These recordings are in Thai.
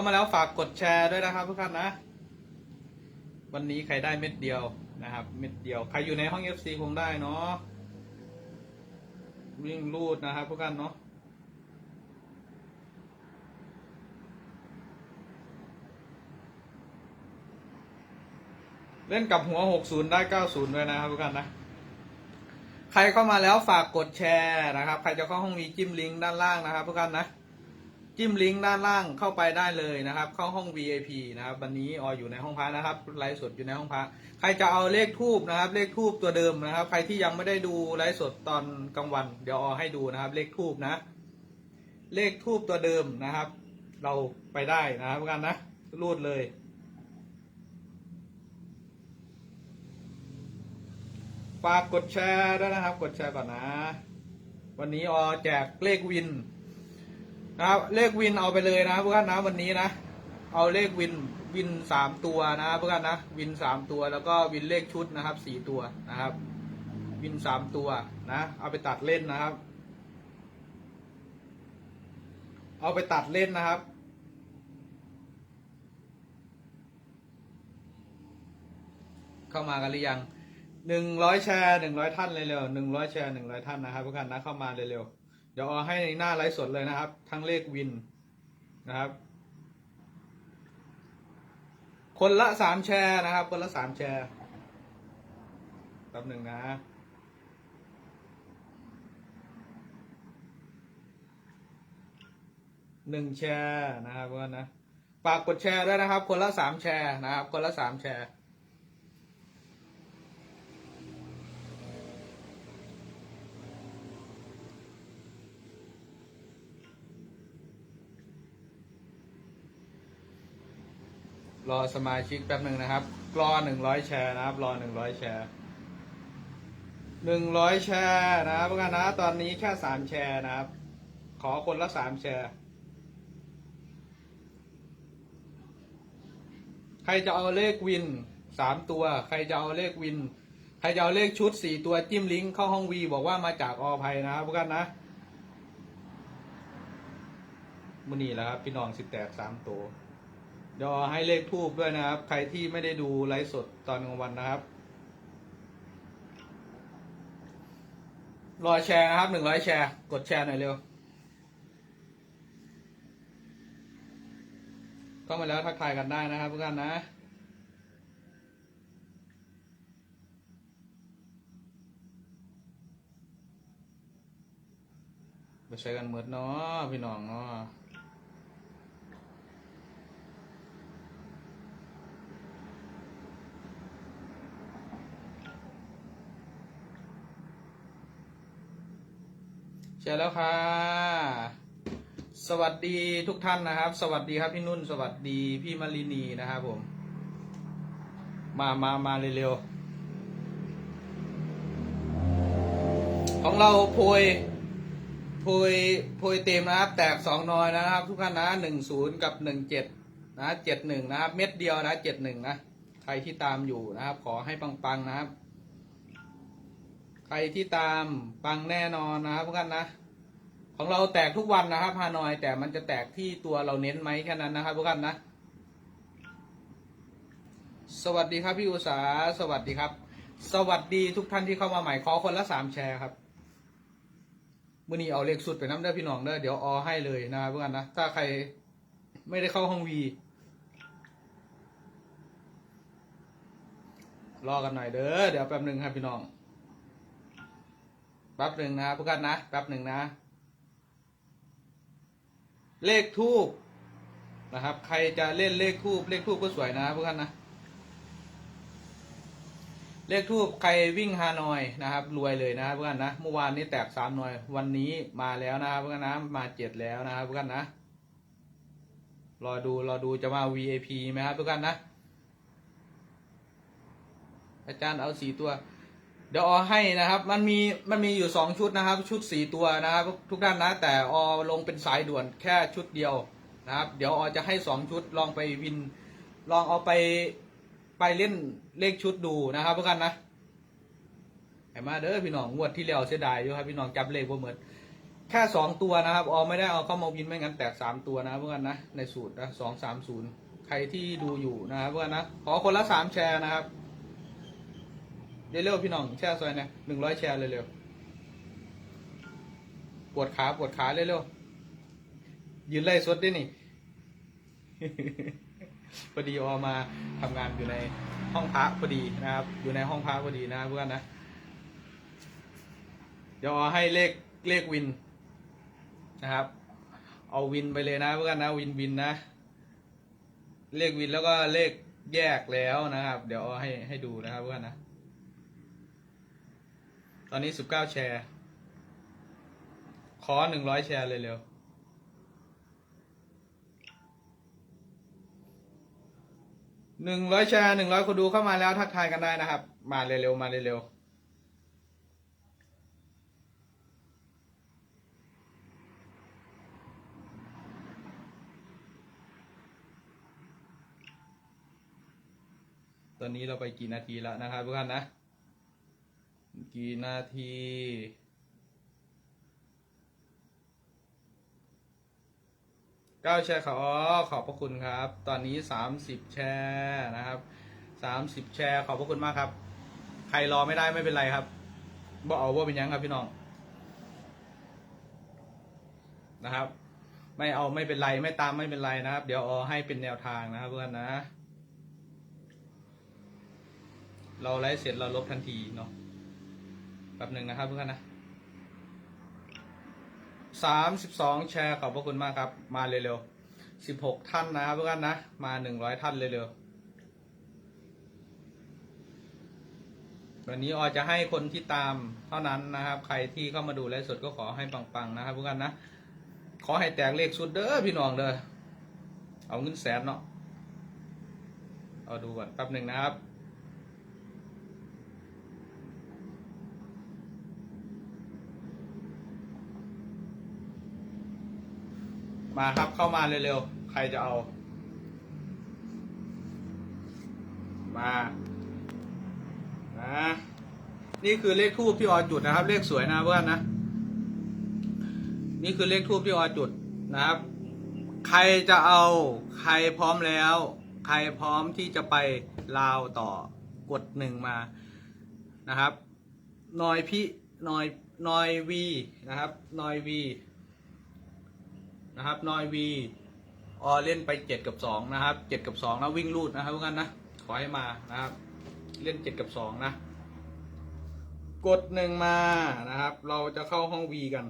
ามาแล้วฝากกดแชร์ด้วยนะครับทุกท่านนะ วันนี้ใครได้เม็ดเดียวนะครับ เม็ดเดียวใครอยู่ในห้อง FC คงได้เนาะวิ่งรูดนะครับทุกท่านเนาะเล่นกับหัว 60 ได้ 90 ด้วยนะครับทุกท่านนะ ใครเข้ามาแล้วฝากกดแชร์นะครับ ใครจะเข้าห้องมีจิ้มลิงก์ด้านล่างนะครับทุกท่านนะ จิ้มลิงก์ด้านล่างเข้าไปได้เลยนะครับ เข้าห้อง VIP นะครับ วันนี้อออยู่ในห้องพระนะครับไลฟ์สดอยู่ในห้องพระใครจะเอาเลขทูบนะครับ เลขทูบตัวเดิมนะครับ ใครที่ยังไม่ได้ดูไลฟ์สดตอนกลางวัน เดี๋ยวออให้ดูนะครับ เลขทูบนะ เลขทูบตัวเดิมนะครับ เราไปได้นะครับทุกท่านนะรูดเลย ฝากกดแชร์ด้วยนะครับ กดแชร์ก่อนนะ วันนี้ออแจกเลขวิน นะครับเลขวินเอาไปเลยนะพวกท่านนะวันนี้นะ เอาเลขวินวินสามตัวนะพวกท่านนะวินสามตัวแล้วก็วินเลขชุดนะครับสี่ตัวนะครับ วินสามตัวนะ เอาไปตัดเล่นนะครับ เอาไปตัดเล่นนะครับเข้ามากันหรือยังหนึ่งร้อยแชร์หนึ่งร้อยท่านเร็วๆหนึ่งร้อยแชร์หนึ่งร้อยท่านนะครับทุกท่านนะเข้ามาเร็วๆ เดี๋ยวเอาให้ในหน้าไลฟ์สดเลยนะครับ ทั้งเลขวินนะครับ คนละสามแชร์นะครับ คนละสามแชร์แป๊บหนึ่งนะหนึ่งแชร์นะครับเพื่อนนะฝากกดแชร์ด้วยนะครับ คนละสามแชร์นะครับ คนละสามแชร์ รอสมาชิกแป๊บหนึ่งนะครับ รอหนึ่งร้อยแชร์นะครับ รอหนึ่งร้อยแชร์หนึ่งร้อยแชร์นะครับพวกกันนะ ตอนนี้แค่สามแชร์นะครับ ขอคนละสามแชร์ ใครจะเอาเลขวินสามตัว ใครจะเอาเลขวิน ใครจะเอาเลขชุดสี่ตัวจิ้มลิงก์เข้าห้องวีบอกว่ามาจากอภัยนะครับพวกกันนะมื่อนี่แหละครับ พี่น้องสิแตกสามตัว เดี๋ยวให้เลขทูบด้วยนะครับ ใครที่ไม่ได้ดูไลฟ์สดตอนกลางวันนะครับ รอแชร์นะครับหนึ่งร้อยแชร์ กดแชร์หน่อยเร็วเข้ามาแล้วทักทายกันได้นะครับทุกท่านนะไปใช้กันเหมือนเนาะพี่น้องเนาะ เชิญแล้วค่ะ สวัสดีทุกท่านนะครับ สวัสดีครับพี่นุ่น สวัสดีพี่มารินีนะครับผม มามามาเร็วๆ ของเราโพยโพยโพยเต็มนะครับ แตกสองนอยนะครับ ทุกท่านนะหนึ่งศูนย์กับหนึ่งเจ็ดนะเจ็ดหนึ่งนะครับ เม็ดเดียวนะเจ็ดหนึ่งนะ ใครที่ตามอยู่นะครับ ขอให้ปังๆนะครับ ใครที่ตามปังแน่นอนนะครับทุกท่านนะ ของเราแตกทุกวันนะครับฮานอย แต่มันจะแตกที่ตัวเราเน้นไหมแค่นั้นนะครับทุกท่านนะ สวัสดีครับพี่อุตสาสวัสดีครับ สวัสดีทุกท่านที่เข้ามาใหม่ขอคนละสามแชร์ครับมื่อนี้เอาเลขสุดไปน้ำเด้อพี่น้องเด้อเดี๋ยวออให้เลยนะครับทุกท่านนะถ้าใครไม่ได้เข้าห้องวี รอกันหน่อยเด้อเดี๋ยวแป๊บหนึ่งครับพี่น้องแป๊บหนึ่งนะครับทุกท่านนะแป๊บหนึ่งนะ เลขทูบนะครับ ใครจะเล่นเลขทูบเลขทูบก็สวยนะทุกท่านนะเลขทูบใครวิ่งฮานอยนะครับ รวยเลยนะครับทุกท่านนะเมื่อวานนี้แตกสามหน่วยวันนี้มาแล้วนะครับทุกท่านนะมาเจ็ดแล้วนะครับทุกท่านนะรอดูรอดูจะมา VIP ไหมครับทุกท่านนะอาจารย์เอาสีตัว เดี๋ยวออให้นะครับมันมีมันมีอยู่สองชุดนะครับ ชุดสี่ตัวนะครับ ทุกท่านนะ แต่ออลงเป็นสายด่วนแค่ชุดเดียวนะครับ เดี๋ยวออจะให้สองชุดลองไปวิน ลองเอาไปไปเล่นเลขชุดดูนะครับทุกท่านนะไอ้มาเด้อพี่น้องงวดที่แล้วเสียดายอยู่ครับพี่น้องจำเลขบ่เหมือนแค่สองตัวนะครับออไม่ได้เอาเข้ามาวินไม่งั้นแตกสามตัวนะเพื่อนนะในสูตรนะสองสามศูนย์ใครที่ดูอยู่นะครับเพื่อนนะขอคนละสามแชร์นะครับ เร็วๆพี่น้องแชร์ซอยนะหนึ่งร้อยแชร์เร็วๆปวดขาปวดขาเร็วๆยืนไล่สดด้วยนี่พอดีออมาทำงานอยู่ในห้องพักพอดีนะครับ อยู่ในห้องพักพอดีนะเพื่อนนะเดี๋ยวออให้เลขเลขวินนะครับ เอาวินไปเลยนะเพื่อนนะวินวินนะเลขวินแล้วก็เลขแยกแล้วนะครับ เดี๋ยวเอาให้ให้ดูนะครับเพื่อนนะ ตอนนี้สิบเก้าแชร์ ขอหนึ่งร้อยแชร์เลยเร็วหนึ่งร้อยแชร์หนึ่งร้อยคนดูเข้ามาแล้วทักทายกันได้นะครับ มาเร็วๆมาเร็วๆตอนนี้เราไปกี่นาทีแล้วนะครับทุกท่านนะ กี่นาที เก้าแชร์ขอขอบพระคุณครับ ตอนนี้สามสิบแชร์นะครับสามสิบแชร์ขอบพระคุณมากครับ ใครรอไม่ได้ไม่เป็นไรครับบ่เอาว่าเป็นยังครับพี่น้องนะครับ ไม่เอาไม่เป็นไรไม่ตามไม่เป็นไรนะครับ เดี๋ยวเอาให้เป็นแนวทางนะครับเพื่อนนะ เราไลฟ์เสร็จเราลบทันทีเนาะ แป๊บหนึ่งนะครับเพื่อนนะสามสิบสองแชร์ขอบพระคุณมากครับ มาเร็วๆสิบหกท่านนะครับเพื่อนนะ มาหนึ่งร้อยท่านเร็วๆวันนี้ออจะให้คนที่ตามเท่านั้นนะครับ ใครที่เข้ามาดูไลฟ์สดก็ขอให้ปังๆนะครับเพื่อนนะ ขอให้แตกเลขสุดเด้อพี่น้องเด้อเอาเงินแสนเนาะเอาดูก่อนแป๊บหนึ่งนะครับ มาครับเข้ามาเร็วๆ ใครจะเอา มานะนี่คือเลขทูบที่ออจุดนะครับ เลขสวยนะเพื่อนนะ นี่คือเลขทูบที่ออจุดนะครับ ใครจะเอา ใครพร้อมแล้ว ใครพร้อมที่จะไปลาวต่อกดหนึ่งมานะครับนอยพี่นอยนอยวีนะครับนอยวี นะครับนอยวีออเล่นไปเจ็ดกับสองนะครับเจ็ดกับสองนะวิ่งลูดนะครับเพื่อนนะขอให้มานะครับ เล่นเจ็ดกับสองนะกดหนึ่งมานะครับ เราจะเข้าห้องวีกัน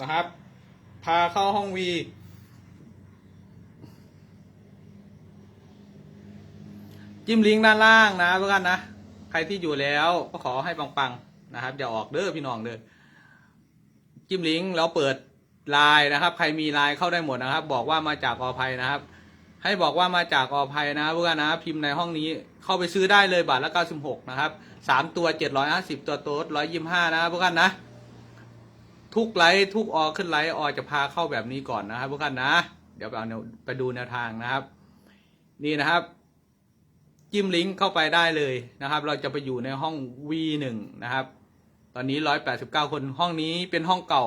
นะครับ พาเข้าห้องวี จิ้มลิงก์ด้านล่างนะเพื่อนนะ ใครที่อยู่แล้วก็ขอให้ปังๆนะครับอย่าออกเด้อพี่น้องเด้อจิ้มลิงก์แล้วเปิดไลน์นะครับ ใครมีไลน์เข้าได้หมดนะครับ บอกว่ามาจากอภัยนะครับ ให้บอกว่ามาจากอภัยนะเพื่อนนะพิมพ์ในห้องนี้เข้าไปซื้อได้เลยบาทละ96นะครับสามตัว750ตัวโต๊ด125นะครับเพื่อนนะ ทุกไลฟ์ทุกออขึ้นไลฟ์ออจะพาเข้าแบบนี้ก่อนนะครับพวกท่านนะ เดี๋ยวไปเอาไปดูแนวทางนะครับ นี่นะครับ จิ้มลิงก์เข้าไปได้เลยนะครับ เราจะไปอยู่ในห้อง V1 นะครับ ตอนนี้ 189 คนห้องนี้เป็นห้องเก่า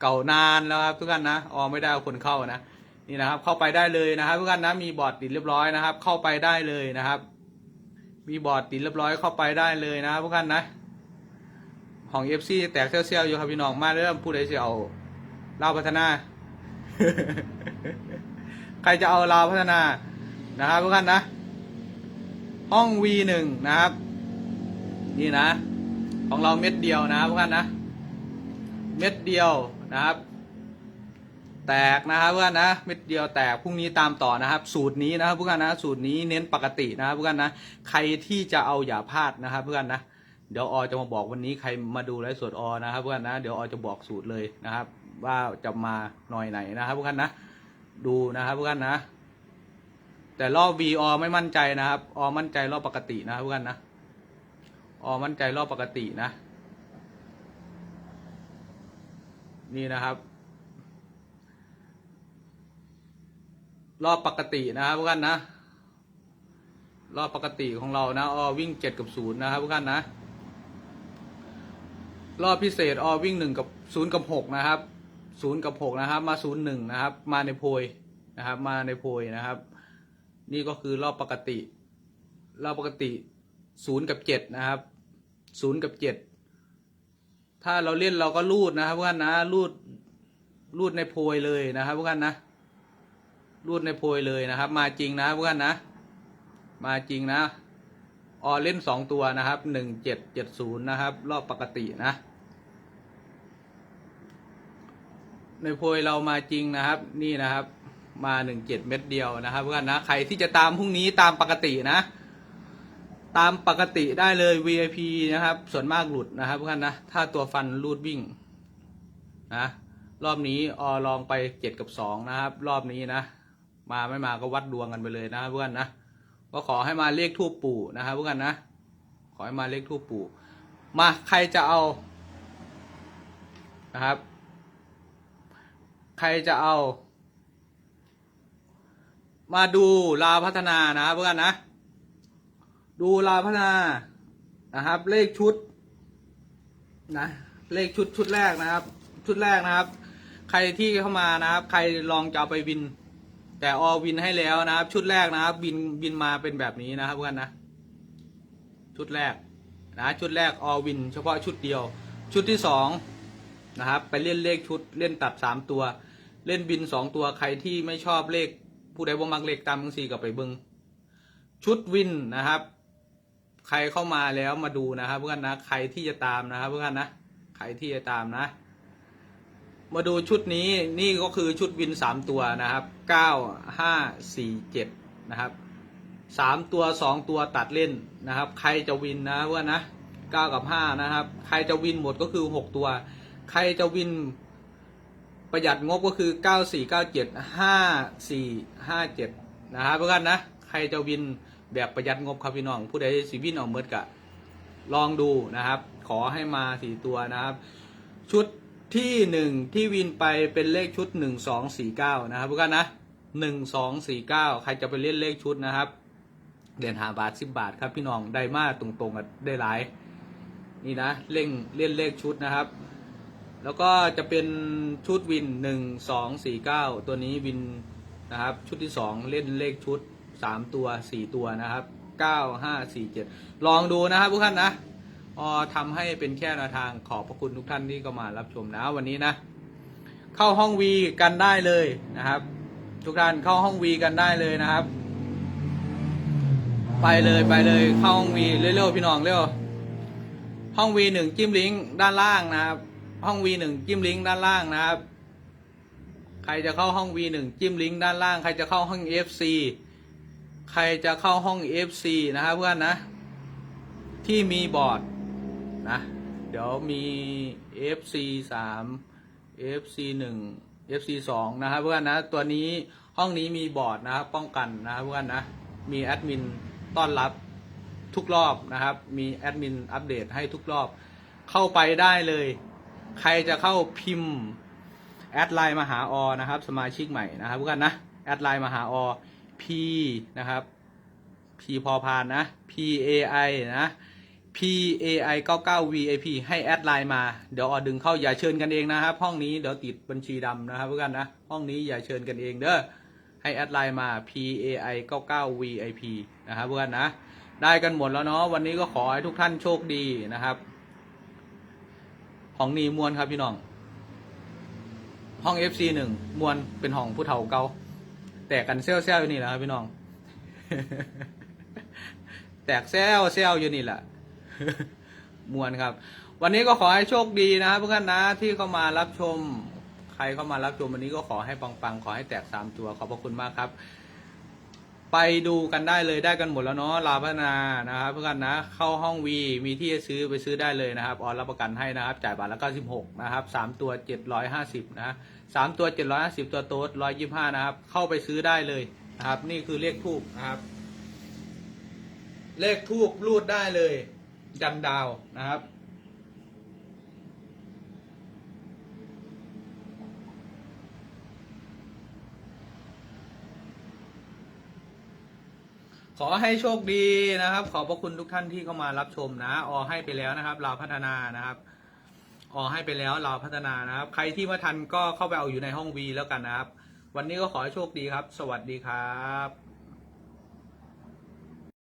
เก่านานแล้วครับทุกท่านนะออไม่ได้เอาคนเข้านะนี่นะครับ เข้าไปได้เลยนะครับ ทุกท่านนะมีบอร์ดติดเรียบร้อยนะครับ เข้าไปได้เลยนะครับ มีบอร์ดติดเรียบร้อยเข้าไปได้เลยนะครับทุกท่านนะของเอฟซีแตกเซี่ยวๆอยู่ครับพี่น้องมาเริ่มผู้ใดจะเอาลาพัฒนา ใครจะเอาลาวพัฒนานะครับทุกท่านนะ ห้อง V1 นะครับ นี่นะ ของเราเม็ดเดียวนะครับทุกท่านนะ เม็ดเดียวนะครับ แตกนะครับเพื่อนนะ เม็ดเดียวแตกพรุ่งนี้ตามต่อนะครับ สูตรนี้นะครับเพื่อนนะ สูตรนี้เน้นปกตินะครับเพื่อนนะ ใครที่จะเอาอย่าพลาดนะครับเพื่อนนะ เดี๋ยวอจะมาบอกวันนี้ใครมาดูไลฟ์สดอนะครับเพื่อนนะ เดี๋ยวอจะบอกสูตรเลยนะครับ ว่าจะมาหน่อยไหนนะครับเพื่อนนะ ดูนะครับเพื่อนนะ แต่รอบ V อไม่มั่นใจนะครับ ออมั่นใจรอบปกตินะเพื่อนนะ ออมั่นใจรอบปกตินะ นี่นะครับ รอบปกตินะครับทุกท่านนะ รอบปกติของเรานะ ออวิ่งเจ็ดกับศูนย์นะครับทุกท่านนะ รอบพิเศษออวิ่งหนึ่งกับศูนย์กับหกนะครับศูนย์กับหกนะครับ มาศูนย์หนึ่งนะครับ มาในโพยนะครับ มาในโพยนะครับ นี่ก็คือรอบปกติ รอบปกติศูนย์กับเจ็ดนะครับศูนย์กับเจ็ดถ้าเราเล่นเราก็รูดนะครับทุกท่านนะรูดรูดในโพยเลยนะครับทุกท่านนะรูดในโพยเลยนะครับ มาจริงนะทุกท่านนะ มาจริงนะออเล่นสองตัวนะครับหนึ่งเจ็ดเจ็ดศูนย์นะครับ รอบปกตินะ ในโพยเรามาจริงนะครับ นี่นะครับ มาหนึ่งเจ็ดเม็ดเดียวนะครับทุกท่านนะ ใครที่จะตามพรุ่งนี้ตามปกตินะ ตามปกติได้เลย VIP นะครับ ส่วนมากหลุดนะครับทุกท่านนะ ถ้าตัวฟันรูดวิ่งนะรอบนี้ออลองไปเจ็ดกับสองนะครับ รอบนี้นะ มาไม่มาก็วัดดวงกันไปเลยนะเพื่อนนะก็ขอให้มาเลขทูปปู่นะครับเพื่อนนะ ขอให้มาเลขทูปปู่มาใครจะเอานะครับ ใครจะเอา มาดูลาวพัฒนานะครับเพื่อนนะ ดูลาวพัฒนานะครับ เลขชุดนะเลขชุดชุดแรกนะครับ ชุดแรกนะครับ ใครที่เข้ามานะครับ ใครลองจะเอาไปวิน แต่ออวินให้แล้วนะครับ ชุดแรกนะครับ บินบินมาเป็นแบบนี้นะครับเพื่อนนะ ชุดแรกนะชุดแรกออวิน เฉพาะชุดเดียว ชุดที่สองนะครับ ไปเล่นเลขชุดเล่นตัดสามตัว เล่นบินสองตัวใครที่ไม่ชอบเลข ผู้ใดบ่มักเลขตามทั้งสี่กับไปเบิงชุดวินนะครับ ใครเข้ามาแล้วมาดูนะครับเพื่อนนะใครที่จะตามนะครับเพื่อนนะใครที่จะตามนะ มาดูชุดนี้นี่ก็คือชุดวินสามตัวนะครับเก้าห้าสี่เจ็ดนะครับสามตัวสองตัวตัดเล่นนะครับ ใครจะวินนะเพื่อนนะเก้ากับห้านะครับ ใครจะวินหมดก็คือหกตัว ใครจะวิน ประหยัดงบก็คือเก้าสี่เก้าเจ็ดห้าสี่ห้าเจ็ดนะครับเพื่อนนะ ใครจะวินแบบประหยัดงบครับพี่น้อง ผู้ใดสิวินเอาเมิดกะ ลองดูนะครับ ขอให้มาสี่ตัวนะครับ ชุดที่หนึ่งที่วินไปเป็นเลขชุดหนึ่งสองสี่เก้านะครับทุกท่านนะหนึ่งสองสี่เก้าใครจะไปเล่นเลขชุดนะครับเดือนหาบาทสิบบาทครับพี่น้องได้มากตรงๆกันได้หลาย นี่นะเล่นเล่นเลขชุดนะครับ แล้วก็จะเป็นชุดวินหนึ่งสองสี่เก้าตัวนี้วินนะครับชุดที่สองเล่นเลขชุดสามตัวสี่ตัวนะครับเก้าห้าสี่เจ็ดลองดูนะครับทุกท่านนะออทำให้เป็นแค่แนวทางขอบพระคุณทุกท่านที่ก็มารับชมนะวันนี้นะ เข้าห้องวีกันได้เลยนะครับ ทุกท่านเข้าห้องวีกันได้เลยนะครับ ไปเลยไปเลยเข้าห้องวีเร็วๆพี่น้องเร็วห้องวีหนึ่งจิ้มลิงก์ด้านล่างนะครับ ห้องวีหนึ่งจิ้มลิงก์ด้านล่างนะครับ ใครจะเข้าห้อง V1 จิ้มลิงก์ด้านล่าง ใครจะเข้าห้อง FC ใครจะเข้าห้อง FC นะครับเพื่อนนะ ที่มีบอร์ดนะ เดี๋ยวมี FC 3 FC 1 FC 2นะครับเพื่อนนะ ตัวนี้ห้องนี้มีบอร์ดนะครับป้องกันนะครับเพื่อนนะ มีแอดมินต้อนรับทุกรอบนะครับ มีแอดมินอัปเดตให้ทุกรอบ เข้าไปได้เลย ใครจะเข้าพิมพ์แอดไลน์มาหาอนะครับ สมาชิกใหม่นะครับทุกท่านนะแอดไลน์มาหาอ P นะครับ P พอพานนะ P A I นะ P A I 99 V I P ให้แอดไลน์มาเดี๋ยวออดึงเข้าอย่าเชิญกันเองนะครับ ห้องนี้เดี๋ยวติดบัญชีดำนะครับทุกท่านนะห้องนี้อย่าเชิญกันเองเด้อให้แอดไลน์มา P A I 99 V I P นะครับทุกท่านนะได้กันหมดแล้วเนาะวันนี้ก็ขอให้ทุกท่านโชคดีนะครับ ของนีมวลครับพี่น้อง ห้อง FC หนึ่งมวลเป็นห้องผู้เฒ่าเก่าแตกกันเซลเซลอยู่นี่แหละครับพี่น้อง แตกเซลเซลอยู่นี่แหละมวลครับ วันนี้ก็ขอให้โชคดีนะครับทุกท่านนะที่เข้ามารับชม ใครเข้ามารับชมวันนี้ก็ขอให้ปังๆ ขอให้แตกสามตัวขอบพระคุณมากครับ ไปดูกันได้เลยได้กันหมดแล้วเนาะลาพัฒนานะครับเพื่อนนะเข้าห้องวีมีที่จะซื้อไปซื้อได้เลยนะครับออนรับประกันให้นะครับ จ่ายบาทละ96นะครับสามตัว 750นะสามตัว 750 ตัวโต๊ด125นะครับ เข้าไปซื้อได้เลยนะครับ นี่คือเลขทูบนะครับ เลขทูบรูดได้เลยยันดาวนะครับ ขอให้โชคดีนะครับ ขอบพระคุณทุกท่านที่เข้ามารับชมนะ ออให้ไปแล้วนะครับ เราพัฒนานะครับ ออให้ไปแล้วเราพัฒนานะครับ ใครที่มาทันก็เข้าไปเอาอยู่ในห้องวีแล้วกันนะครับ วันนี้ก็ขอให้โชคดีครับ สวัสดีครับ